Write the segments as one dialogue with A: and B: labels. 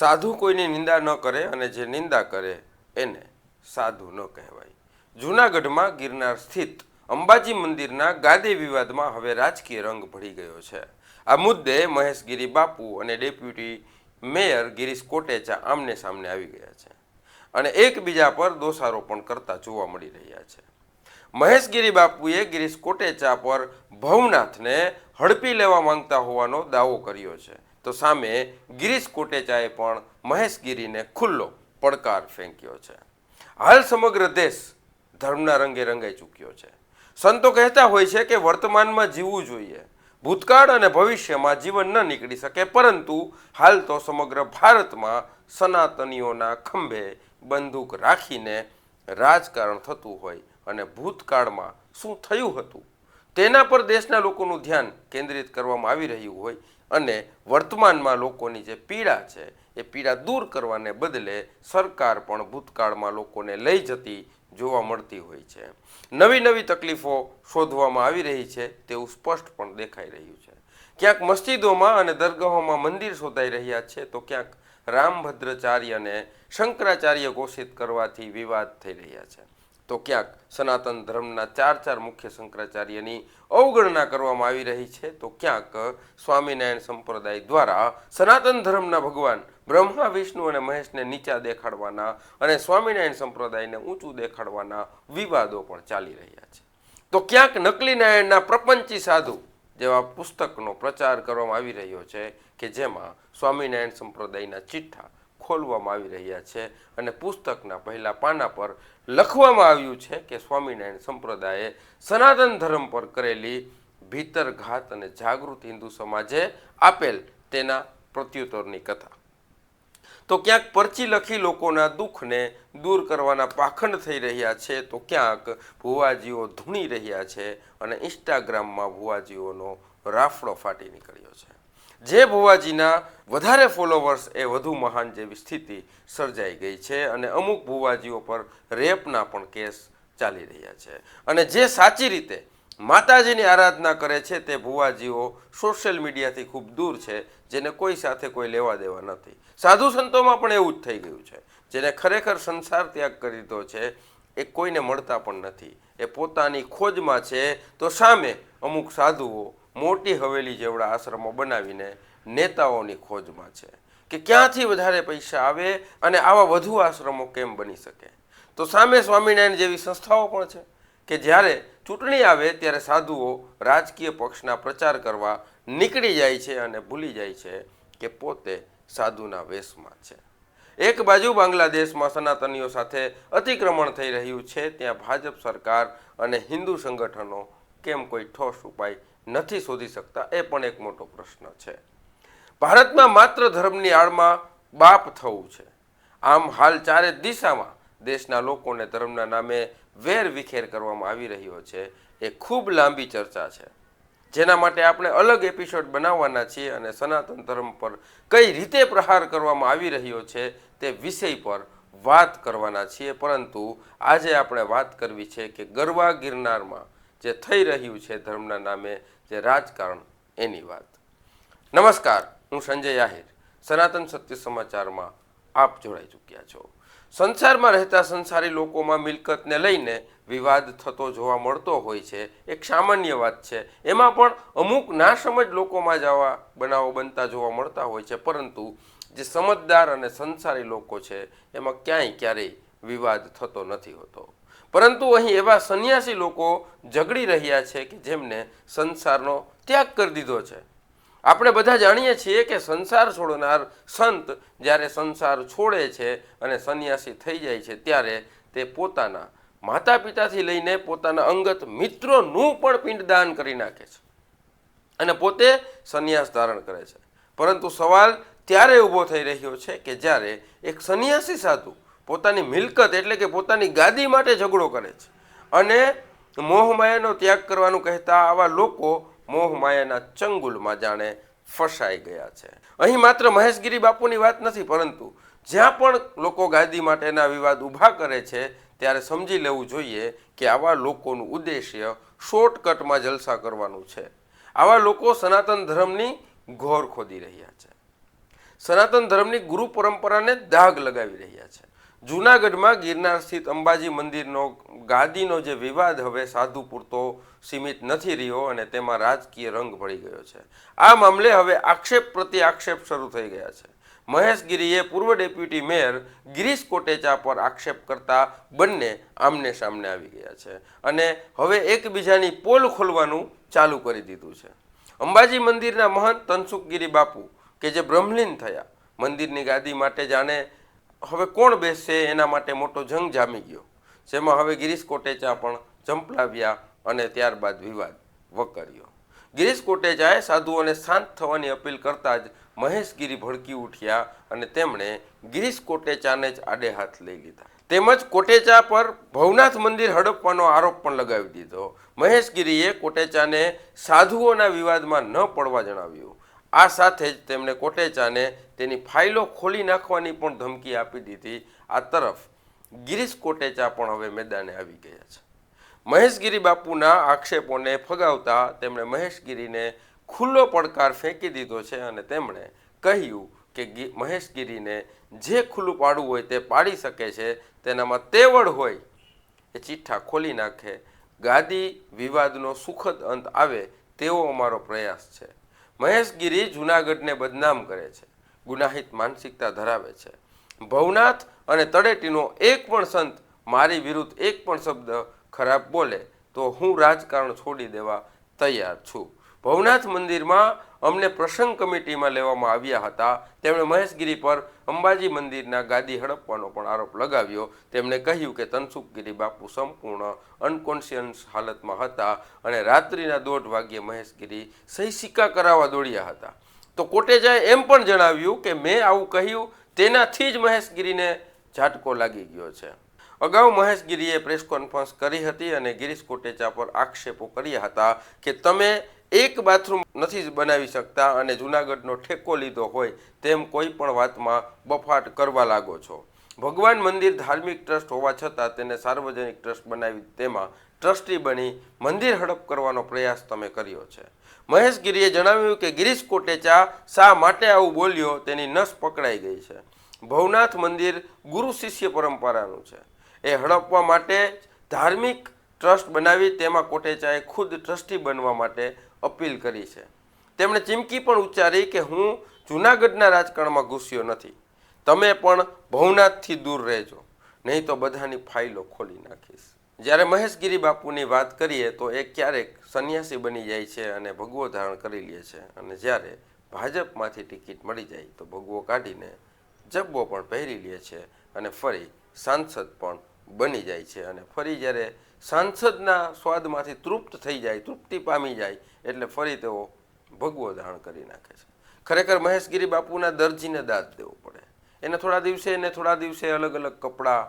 A: સાધુ કોઈની નિંદા ન કરે અને જે નિંદા કરે એને સાધુ ન કહેવાય. જૂનાગઢમાં ગિરનાર સ્થિત અંબાજી મંદિરના ગાદી વિવાદમાં હવે રાજકીય રંગ ભળી ગયો છે. આ મુદ્દે મહેશગીરી બાપુ અને ડેપ્યુટી મેયર ગિરીશ કોટેચા આમને સામને આવી ગયા છે અને એકબીજા પર દોષારોપણ કરતા જોવા મળી રહ્યા છે. મહેશગીરી બાપુએ ગિરીશ કોટેચા પર ભવનાથને હડપી લેવા માંગતા હોવાનો દાવો કર્યો છે. તો સામે ગિરીશ કોટેચાએ પણ મહેશગીરીને ખુલ્લો પડકાર ફેંક્યો છે. હાલ સમગ્ર દેશ ધર્મના રંગે રંગાઈ ચૂક્યો છે. સંતો કહેતા હોય છે કે વર્તમાનમાં જીવવું જોઈએ. ભૂતકાળ અને ભવિષ્યમાં જીવન ન નીકળી શકે, પરંતુ હાલ તો સમગ્ર ભારતમાં સનાતનીઓના ખંભે બંદૂક રાખીને રાજકારણ થતું હોય અને ભૂતકાળમાં શું થયું હતું? તેના પર દેશના લોકોનું ધ્યાન કેન્દ્રિત કરવામાં આવી રહ્યું હોય અને વર્તમાનમાં લોકોની જે પીડા છે, એ પીડા દૂર કરવાને બદલે સરકાર પણ ભૂતકાળમાં લોકોને લઈ જતી જોવા મળતી હોય છે. નવી નવી તકલીફો શોધવામાં આવી રહી છે, તેવું સ્પષ્ટ પણ દેખાઈ રહ્યું છે. ક્યાંક મસ્જિદોમાં અને દરગાહોમાં મંદિર શોધાઈ રહ્યા છે, તો ક્યાંક રામભદ્રાચાર્યને શંકરાચાર્ય ઘોષિત કરવાથી વિવાદ થઈ રહ્યા છે. તો ક્યાંક સનાતન ધર્મના ચાર ચાર મુખ્ય શંકરાચાર્યની અવગણના કરવામાં આવી રહી છે, તો ક્યાંક સ્વામિનારાયણ સંપ્રદાય દ્વારા સનાતન ધર્મના ભગવાન બ્રહ્મા, વિષ્ણુ અને મહેશને નીચા દેખાડવાના અને સ્વામિનારાયણ સંપ્રદાયને ઊંચું દેખાડવાના વિવાદો પણ ચાલી રહ્યા છે. તો ક્યાંક નકલી નારાયણના પ્રપંચી સાધુ જેવા પુસ્તકનો પ્રચાર કરવામાં આવી રહ્યો છે કે જેમાં સ્વામિનારાયણ સંપ્રદાયના ચિઠ્ઠા ખોલવામાં આવી રહ્યા છે અને પુસ્તકના પહેલા પાના પર લખવામાં આવ્યું છે કે સ્વામિનારાયણ સંપ્રદાયે સનાતન ધર્મ પર કરેલી ભીતરઘાત અને જાગૃત હિન્દુ સમાજે આપેલ તેના પ્રત્યુત્તરની કથા. તો ક્યાંક પરચી લખી લોકોના દુઃખને દૂર કરવાના પાખંડ થઈ રહ્યા છે, તો ક્યાંક ભુવાજીઓ ધૂણી રહ્યા છે અને ઇન્સ્ટાગ્રામમાં ભુવાજીઓનો રાફડો ફાટી નીકળ્યો છે. જે ભુવાજીના વધારે ફોલોવર્સ એ વધુ મહાન જેવી સ્થિતિ સર્જાઈ ગઈ છે અને અમુક ભુવાજીઓ પર રેપના પણ કેસ ચાલી રહ્યા છે. અને જે સાચી રીતે માતાજીની આરાધના કરે છે તે ભુવાજીઓ સોશિયલ મીડિયાથી ખૂબ દૂર છે, જેને કોઈ સાથે કોઈ લેવા દેવા નથી. સાધુ સંતોમાં પણ એવું જ થઈ ગયું છે. જેને ખરેખર સંસાર ત્યાગ કરી દીધો છે, એ કોઈને મળતા પણ નથી. એ પોતાની ખોજમાં છે, તો સામે અમુક સાધુઓ મોટી હવેલી જેવડા આશ્રમો બનાવીને નેતાઓની ખોજમાં છે કે ક્યાંથી વધારે પૈસા આવે અને આવા વધુ આશ્રમો કેમ બની શકે? તો સામે સ્વામિનારાયણ જેવી સંસ્થાઓ પણ છે કે જ્યારે ચૂંટણી આવે ત્યારે સાધુઓ રાજકીય પક્ષના પ્રચાર કરવા નીકળી જાય છે અને ભૂલી જાય છે કે પોતે સાધુના વેશમાં છે. એક બાજુ બાંગ્લાદેશમાં સનાતનીઓ સાથે અતિક્રમણ થઈ રહ્યું છે, ત્યાં ભાજપ સરકાર અને હિન્દુ સંગઠનો કેમ કોઈ ઠોસ ઉપાય નથી શોધી શકતા, એ પણ એક મોટો પ્રશ્ન છે. ભારતમાં માત્ર ધર્મની આડમાં બાપ થવું છે. આમ હાલ ચારે દિશામાં દેશના લોકોને ધર્મના નામે વેર વિખેર કરવામાં આવી રહ્યો છે, એ ખૂબ લાંબી ચર્ચા છે. જેના માટે આપણે અલગ એપિસોડ બનાવવાના છીએ અને સનાતન ધર્મ પર કઈ રીતે પ્રહાર કરવામાં આવી રહ્યો છે, તે વિષય પર વાત કરવાના છીએ. પરંતુ આજે આપણે વાત કરવી છે કે ગરવા ગિરનારમાં જે થઈ રહ્યું છે ધર્મના નામે જે રાજકારણ, એની વાત. નમસ્કાર, હું સંજય આહિર. સનાતન સત્ય સમાચારમાં આપ જોડાઈ ચૂક્યા છો. સંસારમાં રહેતા સંસારી લોકોમાં મિલકતને લઈને વિવાદ થતો જોવા મળતો હોય છે, એક સામાન્ય વાત છે. એમાં પણ અમુક નાસમજ લોકોમાં જવા બનાવો બનતા જોવા મળતા હોય છે, પરંતુ જે સમજદાર અને સંસારી લોકો છે, એમાં ક્યાંય ક્યારેય વિવાદ થતો નથી હોતો. પરંતુ અહીં એવા સંન્યાસી લોકો ઝઘડી રહ્યા છે કે જેમને સંસારનો ત્યાગ કરી દીધો છે. આપણે બધા જાણીએ છીએ કે સંસાર છોડનાર સંત જ્યારે સંસાર છોડે છે અને સંન્યાસી થઈ જાય છે ત્યારે તે પોતાના માતા પિતાથી લઈને પોતાના અંગત મિત્રોનું પણ પિંડદાન કરી નાખે છે અને પોતે સંન્યાસ ધારણ કરે છે. પરંતુ સવાલ ત્યારે ઊભો થઈ રહ્યો છે કે જ્યારે એક સંન્યાસી સાધુ પોતાની મિલકત એટલે કે પોતાની ગાદી માટે ઝઘડો કરે છે. અને મોહમાયાનો ત્યાગ કરવાનું કહેતા આવા લોકો મોહમાયાના ચંગુલમાં જાણે ફસાઈ ગયા છે. અહીં માત્ર મહેશગીરી બાપુની વાત નથી, પરંતુ જ્યાં પણ લોકો ગાદી માટેના વિવાદ ઊભા કરે છે, ત્યારે સમજી લેવું જોઈએ કે આવા લોકોનું ઉદ્દેશ્ય શોર્ટકટમાં જલસા કરવાનું છે. આવા લોકો સનાતન ધર્મની ઘોર ખોદી રહ્યા છે. સનાતન ધર્મની ગુરુ પરંપરાને દાગ લગાવી રહ્યા છે. જૂનાગઢમાં ગિરનાર સ્થિત અંબાજી મંદિરનો ગાદીનો જે વિવાદ હવે સાધુ પૂરતો સીમિત નથી રહ્યો અને તેમાં રાજકીય રંગ ભળી ગયો છે. આ મામલે હવે આક્ષેપ પ્રતિ આક્ષેપ શરૂ થઈ ગયા છે. મહેશ ગીરીએ પૂર્વ ડેપ્યુટી મેયર ગિરીશ કોટેચા પર આક્ષેપ કરતા બંને આમને સામને આવી ગયા છે અને હવે એકબીજાની પોલ ખોલવાનું ચાલુ કરી દીધું છે. અંબાજી મંદિરના મહંત તનસુખગીરી બાપુ કે જે બ્રહ્મલીન થયા, મંદિરની ગાદી માટે જાણે હવે કોણ બેસશે એના માટે મોટો જંગ જામી ગયો? જેમાં હવે ગિરીશ કોટેચા પણ ઝંપલાવ્યા અને ત્યારબાદ વિવાદ વકર્યો. ગિરીશ કોટેચાએ સાધુઓને શાંત થવાની અપીલ કરતા જ મહેશગીરી ભડકી ઉઠ્યા અને તેમણે ગિરીશ કોટેચાને જ આડે હાથ લઈ લીધા. તેમજ કોટેચા પર ભવનાથ મંદિર હડપવાનો આરોપ પણ લગાવી દીધો. મહેશગીરીએ કોટેચાને સાધુઓના વિવાદમાં ન પડવા જણાવ્યું. આ સાથે જ તેમણે કોટેચાને તેની ફાઇલો ખોલી નાખવાની પણ ધમકી આપી દીધી. આ તરફ ગિરીશ કોટેચા પણ હવે મેદાને આવી ગયા છે. મહેશગીરી બાપુના આક્ષેપોને ફગાવતા તેમણે મહેશગીરીને ખુલ્લો પડકાર ફેંકી દીધો છે અને તેમણે કહ્યું કે મહેશગીરીને જે ખુલ્લું પાડવું હોય તે પાડી શકે છે, તેનામાં તેવડ હોય એ ચિઠ્ઠા ખોલી નાખે. ગાદી વિવાદનો સુખદ અંત આવે તેવો અમારો પ્રયાસ છે. મહેશગીરી જૂનાગઢને બદનામ કરે છે. ગુનાહિત માનસિકતા ધરાવે છે. ભવનાથ અને તળેટીનો એક પણ સંત મારી વિરુદ્ધ એક પણ શબ્દ ખરાબ બોલે તો હું રાજકારણ છોડી દેવા તૈયાર છું. ભવનાથ મંદિરમાં અમને પ્રસંગ કમિટીમાં લેવામાં આવ્યા હતા. તેમણે મહેશગીરી પર અંબાજી મંદિરના ગાદી હડપવાનો પણ આરોપ લગાવ્યો. તેમણે કહ્યું કે તનસુખગીરી બાપુ સંપૂર્ણ અનકોન્શિયસ હાલતમાં હતા અને રાત્રિના દોઢ વાગ્યે મહેશગીરી સહી સિક્કા કરાવવા દોડ્યા હતા. તો કોટેજાએ એમ પણ જણાવ્યું કે મેં આવું કહ્યું, તેનાથી જ મહેશગીરીને ઝાટકો લાગી ગયો છે. અગાઉ મહેશગીરીએ પ્રેસ કોન્ફરન્સ કરી હતી અને ગિરીશ કોટેચા પર આક્ષેપો કર્યા હતા કે તમે એક બાથરૂમ નથી બનાવી શકતા અને જૂનાગઢનો ઠેકો લીધો હોય તેમ કોઈ પણ વાતમાં બફાટ કરવા લાગો છો. ભગવાન મંદિર ધાર્મિક ટ્રસ્ટ હોવા છતાં તેને સાર્વજનિક ટ્રસ્ટ બનાવી તેમાં ટ્રસ્ટી બની મંદિર હડપ કરવાનો પ્રયાસ તમે કર્યો છે. મહેશગીરીએ જણાવ્યું કે ગિરીશ કોટેચા શા માટે આવું બોલ્યો તેની નસ પકડાઈ ગઈ છે. ભવનાથ મંદિર ગુરુ શિષ્ય પરંપરાનું છે. એ હડપવા માટે ધાર્મિક ટ્રસ્ટ બનાવી તેમાં કોટેચાએ ખુદ ટ્રસ્ટી બનવા માટે અપીલ કરી છે. તેમણે ચીમકી પણ ઉચ્ચારી કે હું જૂનાગઢના રાજકારણમાં ઘૂસ્યો નથી. તમે પણ ભવનાથથી દૂર રહેજો. નહીં તો બધાની ફાઇલો ખોલી નાખીશ. જ્યારે મહેશગીરી બાપુની વાત કરીએ તો એ ક્યારેક સંન્યાસી બની જાય છે અને ભગવો ધારણ કરી લે છે. અને જ્યારે ભાજપમાંથી ટિકિટ મળી જાય તો ભગવો કાઢીને જબ્બો પણ પહેરી લે છે અને ફરી સાંસદ પણ બની જાય છે. અને ફરી જ્યારે સાંસદના સ્વાદમાંથી તૃપ્ત થઈ જાય, તૃપ્તિ પામી જાય, એટલે ફરી તેઓ ભગવો ધારણ કરી નાખે છે. ખરેખર મહેશગીરી બાપુના દરજીને દાદ દેવો પડે. એને થોડા દિવસે, એને થોડા દિવસે અલગ અલગ કપડાં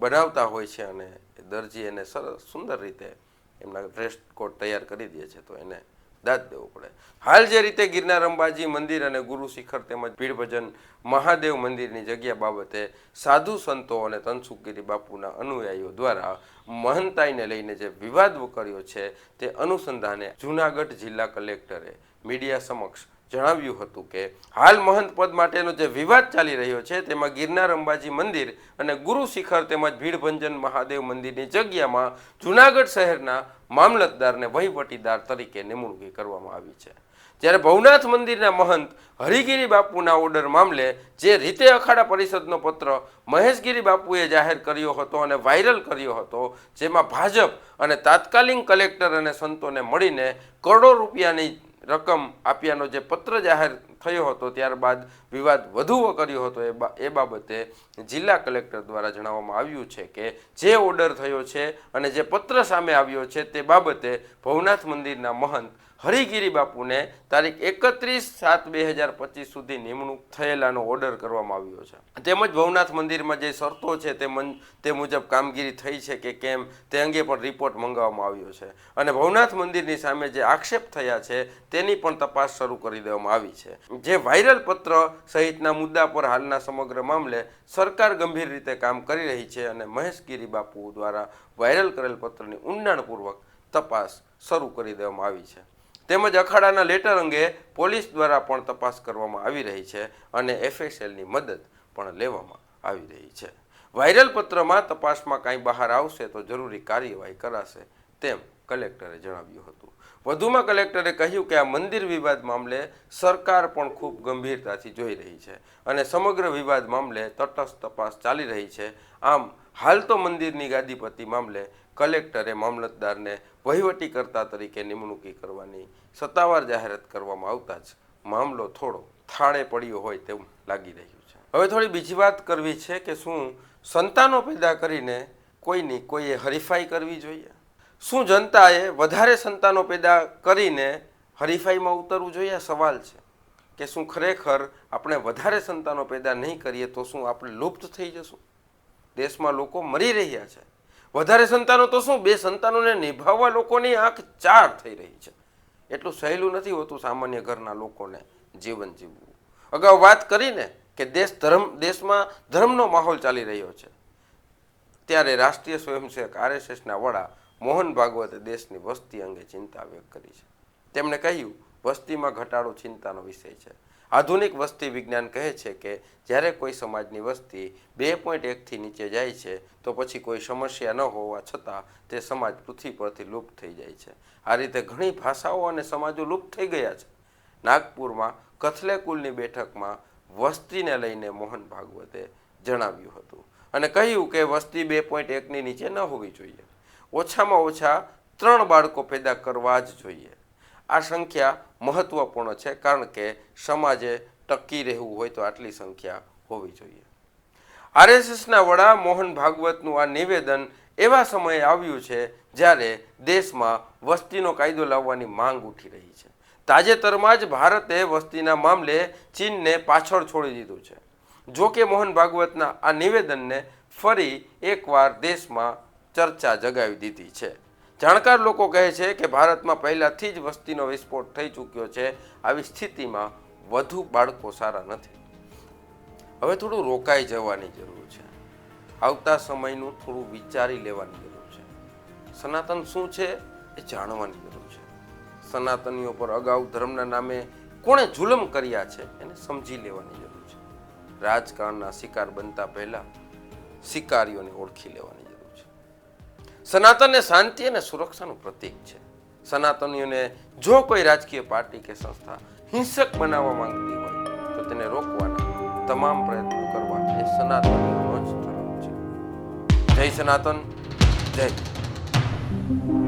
A: બનાવતા હોય છે અને દરજી એને સરસ, સુંદર રીતે એમના ડ્રેસ કોડ તૈયાર કરી દે છે, તો એને દાદ દેવો પડે. હાલ જે રીતે ગિરનાર અંબાજી મંદિર અને ગુરુ શિખર તેમજ ભીડ ભજન મહાદેવ મંદિરની જગ્યા બાબતે સાધુ સંતો અને તનસુખગીરી બાપુના અનુયાયીઓ દ્વારા મહંતાઈને લઈને જે વિવાદ કર્યો છે તે અનુસંધાને જૂનાગઢ જિલ્લા કલેક્ટરે મીડિયા સમક્ષ જણાવ્યું હતું કે હાલ મહંત પદ માટેનો જે વિવાદ ચાલી રહ્યો છે તેમાં ગિરનાર અંબાજી મંદિર અને ગુરુ શિખર તેમજ ભીડભંજન મહાદેવ મંદિરની જગ્યામાં જૂનાગઢ શહેરના મામલતદારને વહીવટીદાર તરીકે નિમણૂકી કરવામાં આવી છે. જ્યારે ભવનાથ મંદિરના મહંત હરિગીરી બાપુના ઓર્ડર મામલે જે રીતે અખાડા પરિષદનો પત્ર મહેશગીરી બાપુએ જાહેર કર્યો હતો અને વાયરલ કર્યો હતો, જેમાં ભાજપ અને તાત્કાલિક કલેક્ટર અને સંતોને મળીને કરોડો રૂપિયાની રકમ આપ્યાનો જે પત્ર જાહેર થયો હતો, ત્યારબાદ વિવાદ વધુ કર્યો હતો એ બાબતે જિલ્લા કલેક્ટર દ્વારા જણાવવામાં આવ્યું છે કે જે ઓર્ડર થયો છે અને જે પત્ર સામે આવ્યો છે તે બાબતે ભવનાથ મંદિરના મહંત હરિગીરી બાપુને તારીખ એકત્રીસ સાત બે હજાર પચીસ સુધી નિમણૂક થયેલાનો ઓર્ડર કરવામાં આવ્યો છે. તેમજ ભવનાથ મંદિરમાં જે શરતો છે તે મન, તે મુજબ કામગીરી થઈ છે કે કેમ તે અંગે પણ રિપોર્ટ મંગાવવામાં આવ્યો છે. અને ભવનાથ મંદિરની સામે જે આક્ષેપ થયા છે તેની પણ તપાસ શરૂ કરી દેવામાં આવી છે. જે વાયરલ પત્ર સહિતના મુદ્દા પર હાલના સમગ્ર મામલે સરકાર ગંભીર રીતે કામ કરી રહી છે અને મહેશગીરી બાપુ દ્વારા વાયરલ કરેલ પત્રની ઊંડાણપૂર્વક તપાસ શરૂ કરી દેવામાં આવી છે. તેમજ અખાડાના લેટર અંગે પોલીસ દ્વારા પણ તપાસ કરવામાં આવી રહી છે અને એફએસએલની મદદ પણ લેવામાં આવી રહી છે. વાયરલ પત્રમાં તપાસમાં કાંઈ બહાર આવશે તો જરૂરી કાર્યવાહી કરાશે તેમ કલેક્ટરે જણાવ્યું હતું. વધુમાં કલેક્ટરે કહ્યું કે આ મંદિર વિવાદ મામલે સરકાર પણ ખૂબ ગંભીરતાથી જોઈ રહી છે અને સમગ્ર વિવાદ મામલે તટસ્થ તપાસ ચાલી રહી છે. આમ, હાલ તો મંદિરની ગાદીપતિ મામલે કલેક્ટરે મામલતદારને વહીવટીકર્તા તરીકે નિમણૂકી કરવાની સત્તાવાર જાહેરાત કરવામાં આવતા જ મામલો થોડો થાળે પડ્યો હોય તેવું લાગી રહ્યું છે. હવે થોડી બીજી વાત કરવી છે કે શું સંતાનો પેદા કરીને કોઈની કોઈએ હરીફાઈ કરવી જોઈએ? શું જનતાએ વધારે સંતાનો પેદા કરીને હરીફાઈમાં ઉતરવું જોઈએ? સવાલ છે કે શું ખરેખર આપણે વધારે સંતાનો પેદા નહીં કરીએ તો શું આપણે લુપ્ત થઈ જશું? દેશમાં લોકો મરી રહ્યા છે. વધારે સંતાનો તો શું? બે સંતાનોને નિભાવવા લોકોની આંખ ચાર થઈ રહી છે. એટલું સહેલું નથી હોતું સામાન્ય ઘરના લોકોને જીવન જીવવું. અગાઉ વાત કરીને કે દેશ ધર્મ, દેશમાં ધર્મનો માહોલ ચાલી રહ્યો છે. ત્યારે રાષ્ટ્રીય સ્વયંસેવક આરએસએસના વડા મોહન ભાગવતે દેશની વસ્તી અંગે ચિંતા વ્યક્ત કરી છે. તેમણે કહ્યું, વસ્તીમાં ઘટાડો ચિંતાનો વિષય છે. આધુનિક વસ્તી વિજ્ઞાન કહે છે કે જ્યારે કોઈ સમાજની વસ્તી બે પોઈન્ટ એકથી નીચે જાય છે, તો પછી કોઈ સમસ્યા ન હોવા છતાં તે સમાજ પૃથ્વી પરથી લુપ્ત થઈ જાય છે. આ રીતે ઘણી ભાષાઓ અને સમાજો લુપ્ત થઈ ગયા છે. નાગપુરમાં કથલે કુલની બેઠકમાં વસ્તીને લઈને મોહન ભાગવતે જણાવ્યું હતું અને કહ્યું કે વસ્તી બે પોઈન્ટ એકની નીચે ન હોવી જોઈએ. ઓછામાં ઓછા ત્રણ બાળકો પેદા કરવા જ જોઈએ. આ સંખ્યા મહત્વપૂર્ણ છે કારણ કે સમાજે ટકી રહેવું હોય તો આટલી સંખ્યા હોવી જોઈએ. આરએસએસના વડા મોહન ભાગવતનું આ નિવેદન એવા સમયે આવ્યું છે જ્યારે દેશમાં વસ્તીનો કાયદો લાવવાની માંગ ઉઠી રહી છે. તાજેતરમાં જ ભારતે વસ્તીના મામલે ચીનને પાછળ છોડી દીધું છે. જોકે મોહન ભાગવતના આ નિવેદનને ફરી એકવાર દેશમાં ચર્ચા જગાવી દીધી છે. જાણકાર લોકો કહે છે કે ભારતમાં પહેલાથી જ વસ્તીનો વિસ્ફોટ થઈ ચૂક્યો છે. આવી સ્થિતિમાં વધુ બાળકો સારા નથી. હવે થોડું રોકાઈ જવાની જરૂર છે. આવતા સમયનું થોડું વિચારી લેવાની જરૂર છે. સનાતન શું છે એ જાણવાની જરૂર છે. સનાતનીઓ પર અગાઉ ધર્મના નામે કોણે જુલમ કર્યા છે એને સમજી લેવાની જરૂર છે. રાજકારણના શિકાર બનતા પહેલાં શિકારીઓને ઓળખી લેવાની સનાતન એ શાંતિ અને સુરક્ષાનું પ્રતીક છે સનાતનીઓને જો કોઈ રાજકીય પાર્ટી કે સંસ્થા હિંસક બનાવવા માંગતી હોય, તો તેને રોકવાના તમામ પ્રયત્નો કરવા એ સનાતનીઓનો જ ધર્મ છે જય સનાતન, જય.